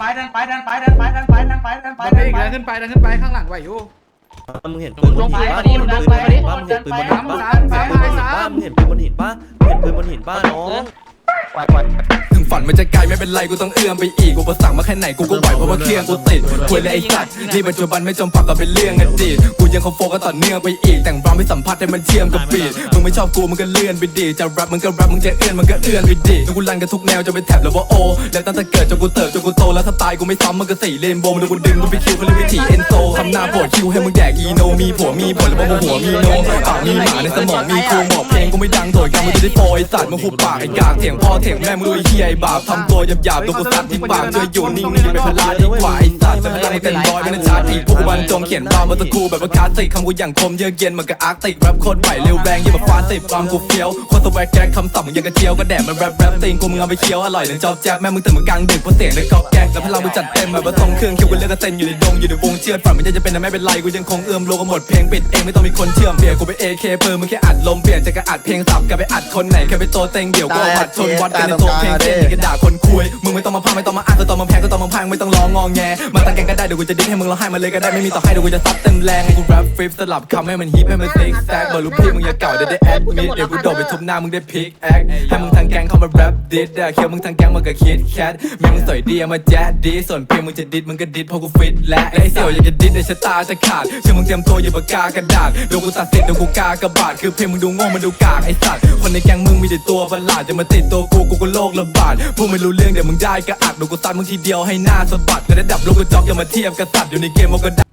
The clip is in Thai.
ไปดันไปดันไปดันไปดันไปดันไปดันไปดันไปอีกแล้วขึ้นไปดันขึ้นไปข้างหลังไหวอยู่มึงเห็นปืนบนหินป้ามึงเห็นปืนบนหินป้ามึงเห็นปืนบนหินป้ามึงเห็นปืนบนหินป้ามึงเห็นปืนบนหินป้าน้อง ถึงฝันมันจะไกลไม่เป็นไรกูต้องเอื้อมไปอีกกูประสั่งมาแค่ไหนกูก็ไหวเพราะว่าเครื่องกูติดคุยเลยไอ้สัตว์นี่ปัจจุบันไม่จมปักกับเป็นเรื่องอดีตกูยังคงโฟกัสต่อเนื่องไปอีก แต่งรำให้สัมผัสให้มันเชื่อมกับบีทมึงไม่ชอบกูมึงก็เลื่อนไปดีจะแรปมึงก็แรปมึงจะเอื้อนมึงก็เอื้อนไปดีจนกูรันกันทุกแนวจะเป็นแท็บหรือว่าโอแล้วตั้งแต่เกิดจนกูเติบจนกูโตแล้วถ้าตายกูไม่ซ้ำมึงก็สี่เลนโบมึงกูดึงกูไปคิวเขาเรียกวิถีเอ็นโซทำหน้าปวดคิวให้มึงแดกอีโนมีผัวมีผลแล้วมึงหัวมีโนปากมีหมาในสมองมีโครงบอกเพลงกูไม่ดังโดยการมึงจะได้โปรยสัตว์มึงหุบปากไอ้กากเถียงพ่อเถียงแม่มึงด้วยเฮียไอ้บาปทำตัวหยาบๆตัวกูซัดที่ปากช่วยอยู่นิ่งๆอย่าไปพลาดดีกว่าไอ้สัตว์จะพลังเต็มร้อยไม่ได้ชาร์จอีกพวกกูบรรจงเขียนรามมาตะคูแบบว่าคลาสสิกคำกูอย่างคมเยือกเย็นมันก็อาร์กติกแรปโคตรไหวเร็วแรงยิ่งแบบฟ้าสิดความกูเฟี้ยวคสวักแจ็คคำศัพท์มึงยังกระเจียวก็แดดมันแรปแรปติงกูมึงเอาไปเคี้ยวอร่อยเลยจอบแจ๊บแม่มึงตื่นมากลางดึกเพราะเสียงในกอกแก๊กแล้วพลังมึงจัดเต็มแบบว่าทรงเครื่องคิวกูเลือกกระเซ็นอยู่ในดงอยู่ในวงเชื่อดฝันมันจะเป็นแต่ไม่เป็นไรกูยังคงเอื้อมโลกหมดเพลงปิดเองไม่ต้องมีคนเชื่อมเบียร์กูไปเอเคเพิ่มมึงแค่อัดลมเปลี่ยนจากระอัดเพลงสับกลายไปอัดคนไหนแค่ไปโตเต็งเดี่ยวก็อัดชนวัดกันในตัวเพลงเต้นนี่ก็ด่าคนคุยมึงไม่ต้องมาพาไม่ต้องมาอ้างก็ต้องมาแพงก็ต้องมาพังไม่ต้องร้องงอแงมาตั้งแกงก็ได้เดี๋ยวกูจะดิ้นให้มึงร้องไห้มาเลยก็ได้ไม่มีต่อให้เดี๋ยวกูจะซัดเต็มแรงกูแรปฟลิปสลับคำให้มันฮิปให้มันซิกแซกบอกลูกพี่มึงอย่าเก่าเดี๋ยวได้แอดมิดเดี๋ยวกูโดดไปทุบหน้ามึงได้พิกแอคให้มึงทางแกงเข้ามาแรปดิสเคียวมึงทางแกงมึงก็คิดแคทแม่มึงสวยดีเอามาแจ๊ดดีส่วนเพลงมึงจะดิดมึงก็ดิดเพราะกูฟิตและไอ้เสี่ยวอยากจะดิดในชะตาจะขาดเชื่อมึงเตรียมตัวอย่าปากกากระดาษเดี๋ยวกูตัดสิทธิ์เดี๋ยวกูกากระบาดคือเพลงมึงดูโง่มันดูกากไอ้สัตว์คนในแกงมึงมีแต่ตัวประหลาดจะมาติดตัวกูกูก็โลกระบาดพวกไม่รู้เรื่องเดี๋ยวมึงได้ก็อักเดี๋ยวกูตัดมึงทีเดียวให้หน้าสะบัดแต่ระดับโลกก็จ็อกอย่ามาเทียบกับสัตว์อยู่ในเกมมันก็